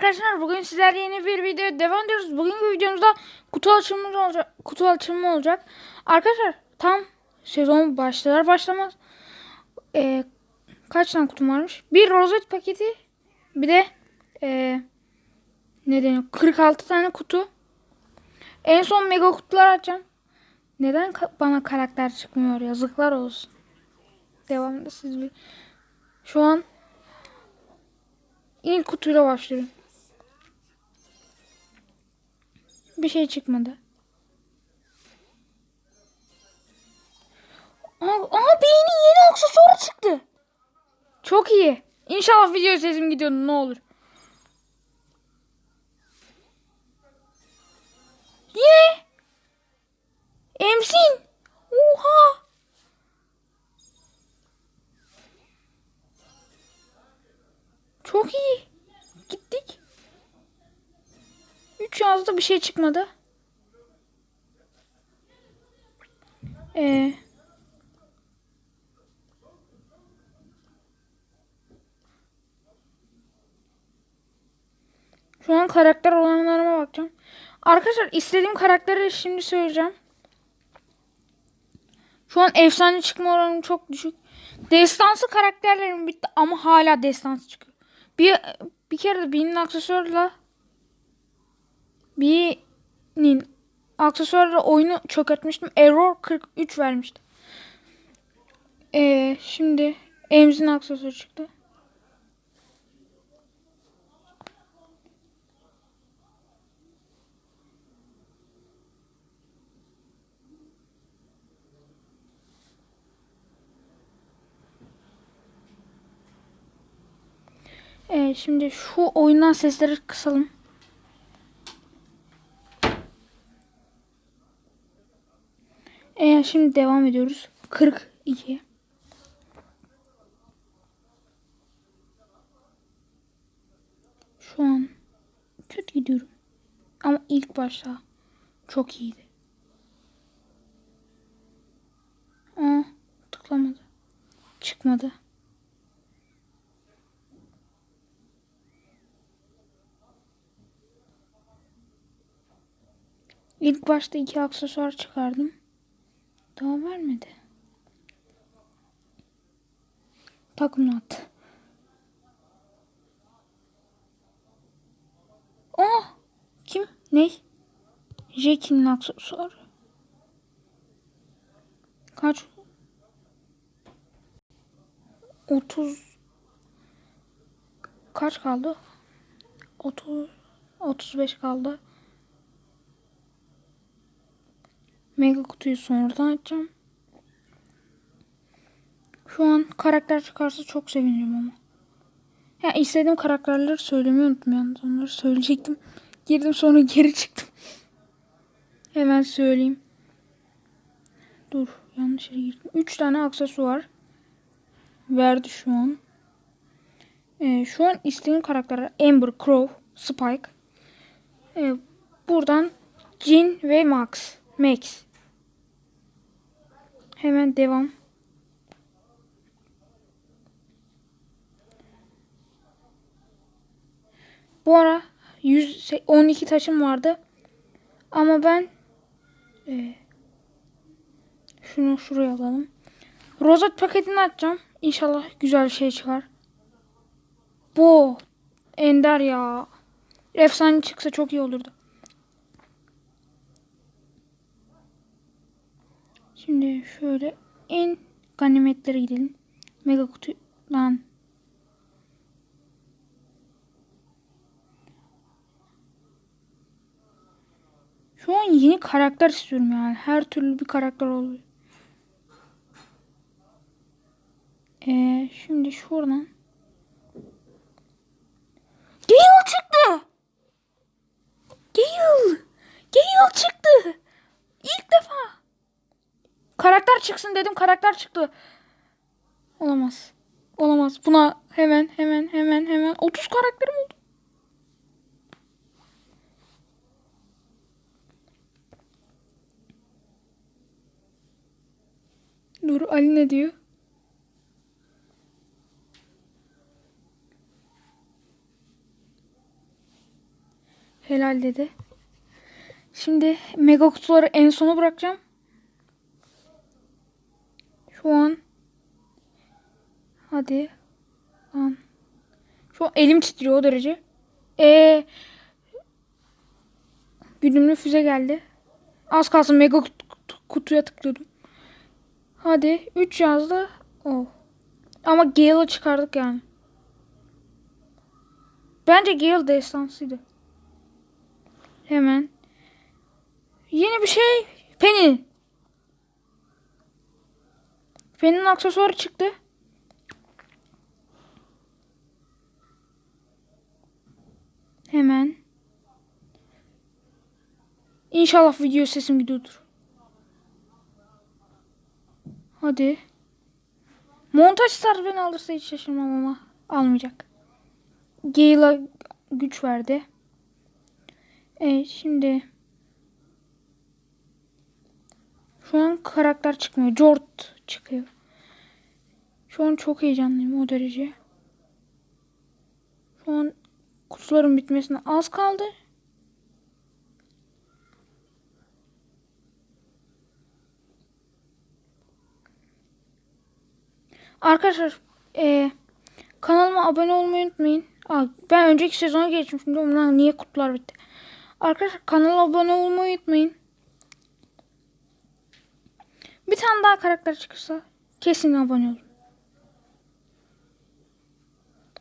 arkadaşlar bugün sizlerle yeni bir video devam ediyoruz. Bugünkü videomuzda kutu açılımı olacak. Kutu açılımı olacak. Arkadaşlar tam sezon başlar başlamaz. Ee, kaç tane kutum varmış? Bir rozet paketi. Bir de ee, ne deniyor? 46 tane kutu. En son mega kutular açacağım. Neden ka- bana karakter çıkmıyor? Yazıklar olsun. Devamında siz bir şu an İlk kutuyla başlıyorum. Bir şey çıkmadı. Aa, aa beynin yeni aksesuarı çıktı. Çok iyi. İnşallah video sesim gidiyor ne olur. Yine. Emsin. Oha. Çok iyi. 3 yazdı bir şey çıkmadı. Ee, şu an karakter olanlarıma bakacağım. Arkadaşlar istediğim karakteri şimdi söyleyeceğim. Şu an efsane çıkma oranım çok düşük. Destansı karakterlerim bitti ama hala destansı çıkıyor. Bir bir kere de birinin aksesuarıyla birinin aksesuarıyla oyunu çökertmiştim. Error 43 vermişti. Ee, şimdi Emz'in aksesuarı çıktı. Ee, şimdi şu oyundan sesleri kısalım. Ee, şimdi devam ediyoruz. 42. Şu an kötü gidiyorum. Ama ilk başta çok iyiydi. Aa, tıklamadı. Çıkmadı. İlk başta iki aksesuar çıkardım. Daha vermedi. Takım at. Oh! Kim? Ne? Jack'in aksesuarı. Kaç? 30 Kaç kaldı? 30 35 kaldı. Mega kutuyu sonradan açacağım. Şu an karakter çıkarsa çok sevinirim ama. Ya istediğim karakterleri söylemeyi unuttum yalnız. Onları söyleyecektim. Girdim sonra geri çıktım. Hemen söyleyeyim. Dur yanlış yere girdim. 3 tane aksesuar verdi şu an. Ee, şu an istediğim karakterler Amber, Crow, Spike. Ee, buradan Jin ve Max. Max. Hemen devam. Bu ara 112 taşım vardı. Ama ben e, şunu şuraya alalım. Rozet paketini açacağım. İnşallah güzel bir şey çıkar. Bu ender ya. Efsane çıksa çok iyi olurdu. Şimdi şöyle en ganimetlere gidelim. Mega kutudan. Şu an yeni karakter istiyorum yani. Her türlü bir karakter oluyor. Ee, şimdi şuradan. Gale çıktı. Gale. Gale çıktı. İlk defa. Karakter çıksın dedim karakter çıktı. Olamaz. Olamaz. Buna hemen hemen hemen hemen 30 karakterim oldu. Dur Ali ne diyor? Helal dedi. Şimdi mega kutuları en sona bırakacağım. Şu an hadi lan. Şu an elim titriyor o derece. Ee, güdümlü füze geldi. Az kalsın mega kut- kut- kutuya tıklıyordum. Hadi 3 yazdı. Oh. Ama Gale'ı çıkardık yani. Bence Gale destansıydı. Hemen. Yeni bir şey. Penny. Penny'nin aksesuarı çıktı. Hemen. İnşallah video sesim gidiyordur. Hadi. Montaj star beni alırsa hiç şaşırmam ama almayacak. Gale'a güç verdi. Evet şimdi şu an karakter çıkmıyor. Jort çıkıyor. Şu an çok heyecanlıyım o derece. Şu an kutuların bitmesine az kaldı. Arkadaşlar eee kanalıma abone olmayı unutmayın. Ben önceki sezona geçmişim. Şimdi ondan niye kutular bitti? Arkadaşlar kanala abone olmayı unutmayın. Bir tane daha karakter çıkırsa kesin abone olun.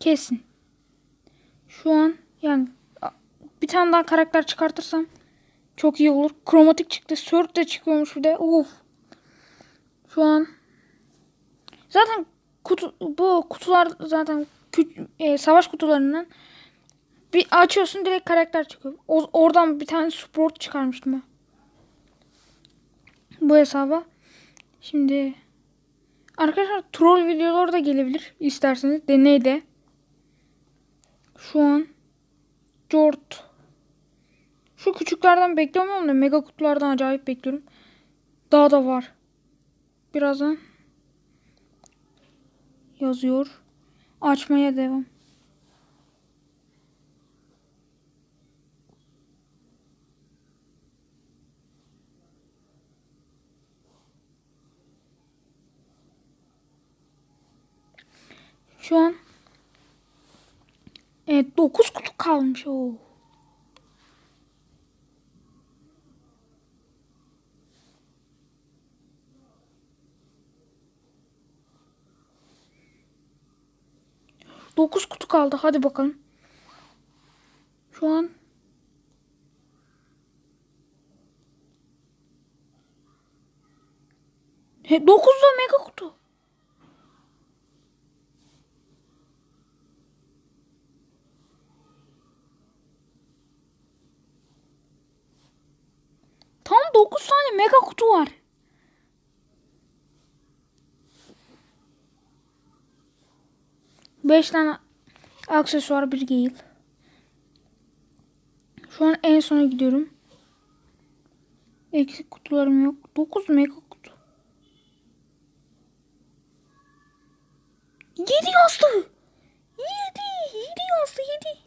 Kesin. Şu an yani bir tane daha karakter çıkartırsam çok iyi olur. Kromatik çıktı. Sört de çıkıyormuş bir de. Uf. Şu an zaten kutu bu kutular zaten e, savaş kutularından bir açıyorsun direkt karakter çıkıyor. O- oradan bir tane sport çıkarmıştım ben. Bu hesaba. Şimdi arkadaşlar troll videolar da gelebilir isterseniz deneyde. Şu an Jort. Şu küçüklerden beklemiyorum da mega kutulardan acayip bekliyorum. Daha da var. Birazdan yazıyor. Açmaya devam. Şu an Evet 9 kutu kalmış o. Dokuz kutu kaldı. Hadi bakalım. Şu an He, 9 da mega kutu. Tam 9 tane mega kutu var. Beş tane aksesuar bir Gale. Şu an en sona gidiyorum. Eksik kutularım yok. 9 mega kutu. 7 yazdı. 7. 7 yazdı 7.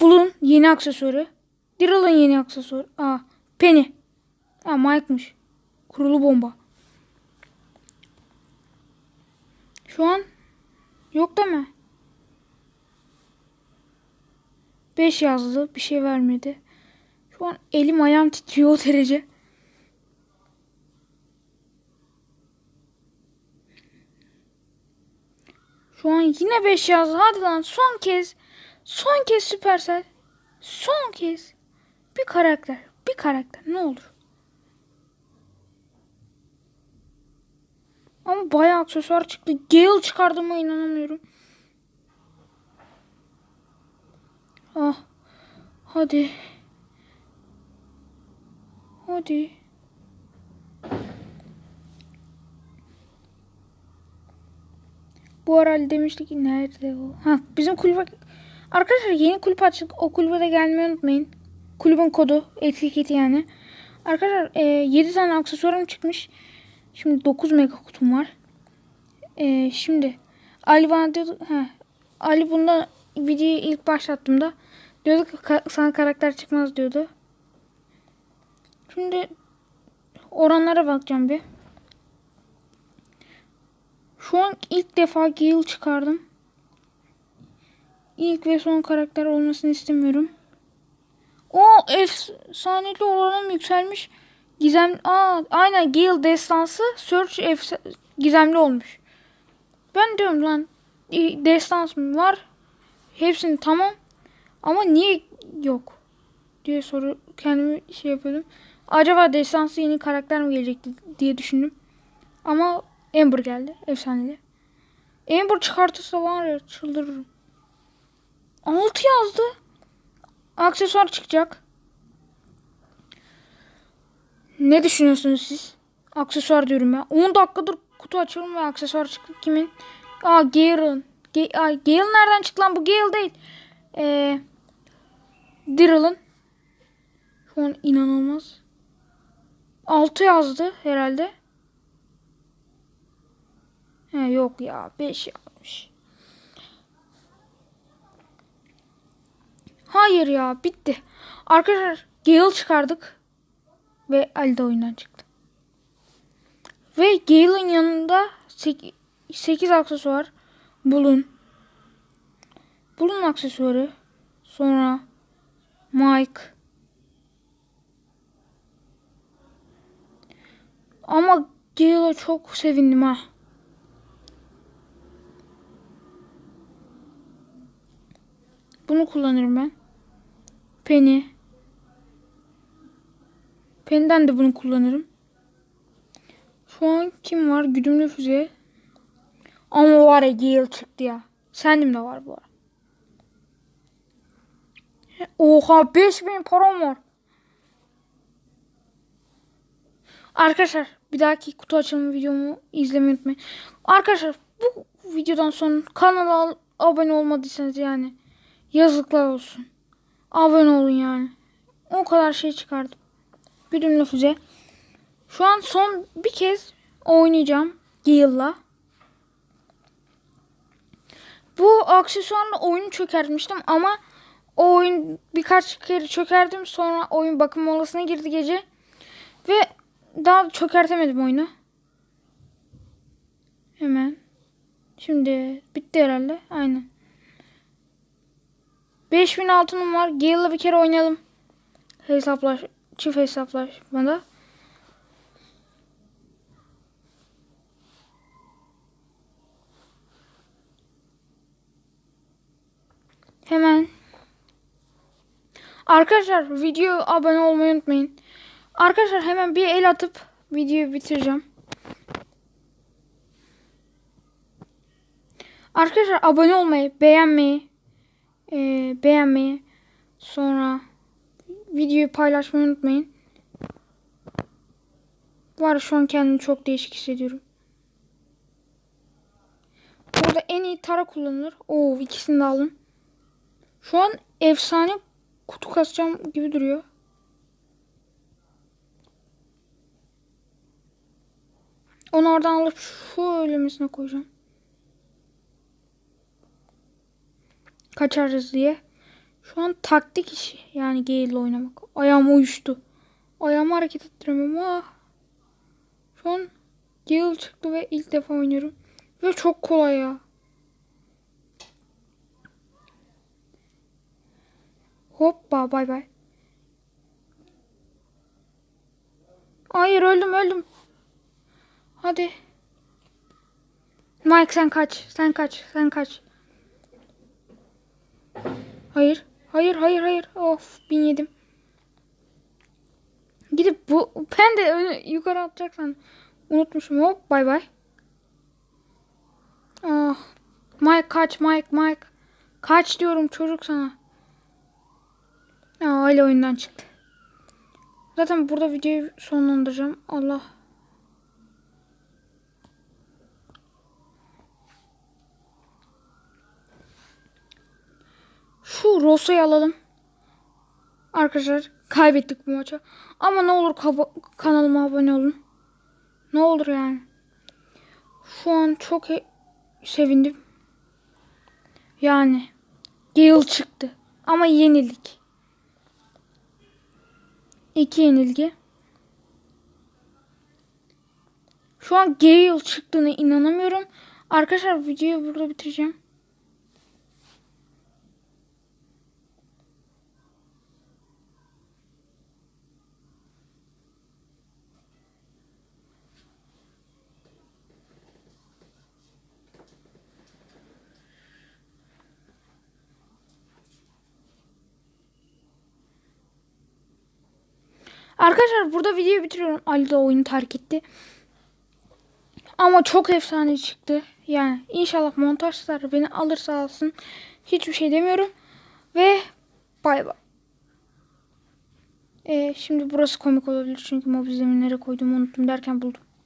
Bulun yeni aksesuarı. Diral'ın yeni aksesuarı. Aa, Penny. Aa, Mike'mış. Kurulu bomba. Şu an yok değil mi? 5 yazdı. Bir şey vermedi. Şu an elim ayağım titriyor o derece. Şu an yine 5 yazdı. Hadi lan son kez. Son kez Supercell. Son kez. Bir karakter. Bir karakter. Ne olur. Ama bayağı aksesuar çıktı. Gale çıkardığıma inanamıyorum. Ah. Hadi. Hadi. Bu ara demiştik ki nerede o? Ha bizim kulübe Arkadaşlar yeni kulüp açtık. O kulübe de gelmeyi unutmayın. Kulübün kodu, etiketi yani. Arkadaşlar e, 7 tane aksesuarım çıkmış. Şimdi 9 mega kutum var. E, şimdi Ali bana diyordu, ha, Ali bunda videoyu ilk başlattığımda diyordu ki "Ka- sana karakter çıkmaz diyordu. Şimdi oranlara bakacağım bir. Şu an ilk defa Gale çıkardım. İlk ve son karakter olmasını istemiyorum. O efsaneli oranım yükselmiş. Gizem Aa, aynen Gale destansı Search efsa- gizemli olmuş. Ben diyorum lan e, destans mı var? Hepsini tamam. Ama niye yok? diye soru kendimi şey yapıyordum. Acaba destansı yeni karakter mi gelecekti diye düşündüm. Ama Amber geldi. Efsaneli. Amber çıkartırsa var ya çıldırırım. 6 yazdı. Aksesuar çıkacak. Ne düşünüyorsunuz siz? Aksesuar diyorum ya. 10 dakikadır kutu açalım ve aksesuar çıktı. Kimin? Aa Gale'ın. Ge- Aa, Gale nereden çıktı lan? Bu Gale değil. Ee, Daryl'ın. Şu an inanılmaz. 6 yazdı herhalde. He yok ya 5 yazmış. Hayır ya bitti. Arkadaşlar Gale çıkardık. Ve Ali de oyundan çıktı. Ve Gale'ın yanında 8 aksesuar. Bulun. Bulun aksesuarı. Sonra Mike. Ama Gale'a çok sevindim ha. Bunu kullanırım ben. Penny. Penny'den de bunu kullanırım. Şu an kim var? Güdümlü füze. Ama var ya Gale çıktı ya. Sendim de var bu ara. Oha 5000 param var. Arkadaşlar bir dahaki kutu açılımı videomu izlemeyi unutmayın. Arkadaşlar bu videodan sonra kanala abone olmadıysanız yani yazıklar olsun. Abone olun yani. O kadar şey çıkardım. Güdümlü füze. Şu an son bir kez oynayacağım Gale'la. Bu aksesuarla oyunu çökertmiştim ama o oyun birkaç kere çökerdim. Sonra oyun bakım molasına girdi gece. Ve daha çökertemedim oyunu. Hemen. Şimdi bitti herhalde. Aynen. 5000 altınım var. Gale'la bir kere oynayalım. Hesaplaş, çift hesaplaşmada. Hemen. Arkadaşlar video abone olmayı unutmayın. Arkadaşlar hemen bir el atıp videoyu bitireceğim. Arkadaşlar abone olmayı, beğenmeyi, e, beğenmeyi, sonra videoyu paylaşmayı unutmayın. Var şu an kendimi çok değişik hissediyorum. Burada en iyi tara kullanılır. Oo ikisini de aldım. Şu an efsane kutu kasacağım gibi duruyor. Onu oradan alıp şöylemesine koyacağım. Kaçarız diye. Şu an taktik işi. Yani Gale ile oynamak. Ayağım uyuştu. Ayağımı hareket ettiremiyorum. Ah. Şu an Gale çıktı ve ilk defa oynuyorum. Ve çok kolay ya. Hoppa bay bay. Hayır öldüm öldüm. Hadi. Mike sen kaç. Sen kaç. Sen kaç. Hayır. Hayır hayır hayır. Of bin yedim. Gidip bu ben de öyle yukarı atacaksan unutmuşum. Hop bay bay. Ah. Mike kaç Mike Mike. Kaç diyorum çocuk sana. Aa, öyle oyundan çıktı. Zaten burada videoyu sonlandıracağım. Allah. Şu Rosa'yı alalım. Arkadaşlar kaybettik bu maçı. Ama ne olur kanalıma abone olun. Ne olur yani. Şu an çok sevindim. Yani Gale çıktı. Ama yenildik. İki yenilgi. Şu an Gale çıktığına inanamıyorum. Arkadaşlar videoyu burada bitireceğim. Arkadaşlar burada videoyu bitiriyorum. Ali de oyunu terk etti. Ama çok efsane çıktı. Yani inşallah montajlar beni alırsa alsın. Hiçbir şey demiyorum. Ve bay bay. Ee, şimdi burası komik olabilir çünkü mobil zeminlere koyduğumu unuttum derken buldum.